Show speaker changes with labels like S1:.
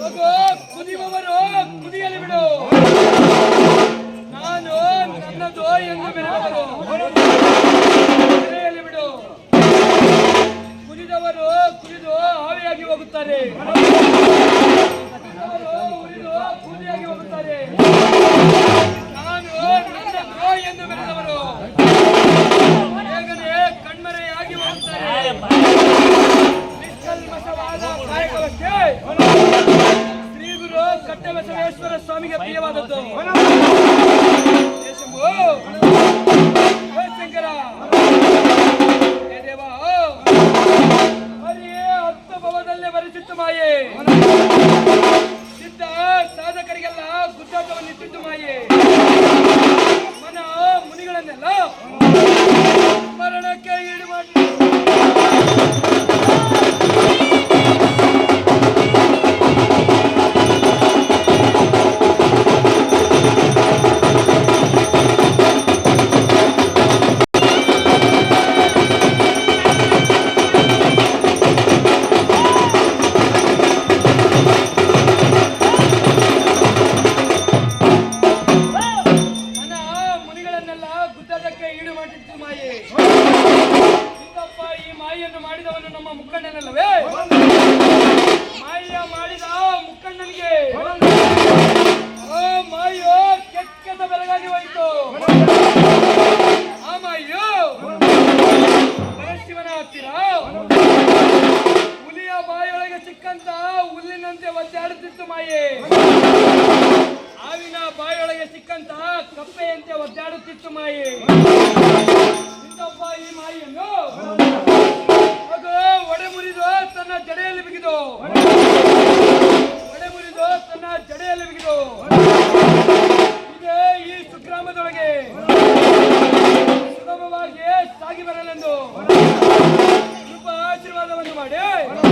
S1: ಕುದಿಯುವವರು ಕುದಿಯಲು ಬಿಡು. ನಾನು ನನ್ನದು ಎಂದು ಬೆರೆಯುವರು ಬೆರೆಯಲು ಬಿಡು. ಕುದಿದವರು ಕುದಿದು ಆಳಿಯಾಗಿ ಹೋಗುತ್ತಾರೆ. ಗುರು ಕಟ್ಟಬಸವೇಶ್ವರ ಸ್ವಾಮಿಗೆ ಪ್ರಿಯವಾದದ್ದು. ಶಂಕರ ಹೇ ದೇವ ಹರಿಯೇ ಹತ್ತು ಭವದಲ್ಲೇ ಬರೆಸಿತ್ತು ಮಾಯೆ. ಸಿದ್ಧ ಸಾಧಕರಿಗೆಲ್ಲ ಗುದ್ದಾಟವನ್ನಿಟ್ಟಿದ್ದು ಮಾಯೆ. ಮನ ಮುನಿಗಳನ್ನೆಲ್ಲ ಮರಣಕ್ಕೆ ಈಡು ಮಾಡಿ. ನಮ್ಮ ಮುಖಂಡನಲ್ಲವೇ? ಮಾಯ ಮಾಡಿದ ಮುಖಂಡನಿಗೆ. ಮಾಯು ಕೆಕ್ಕದ ಬೆಳಗಾಗಿ ಹೋಯಿತು. ಆ ಮಾಯೋ ಪರಶಿವನ ಹತ್ತಿರ ಹುಲಿಯ ಬಾಯೊಳಗೆ ಸಿಕ್ಕಂತ ಹುಲ್ಲಿನಂತೆ ಒದ್ದಾಡುತ್ತಿತ್ತು ಮಾಯೆ. ಹಾವಿನ ಬಾಯೊಳಗೆ ಸಿಕ್ಕಂತ ಕಪ್ಪೆಯಂತೆ ಒದ್ದಾಡುತ್ತಿತ್ತು ಮಾಯೆ. ಸಿದ್ದಪ್ಪ ಈ ಮಾಯಿಯನ್ನು ಸುಗಮವಾಗಿ ಸಾಗಿ ಬರಲೆಂದು. ಆಶೀರ್ವಾದವನ್ನು ಮಾಡಿ.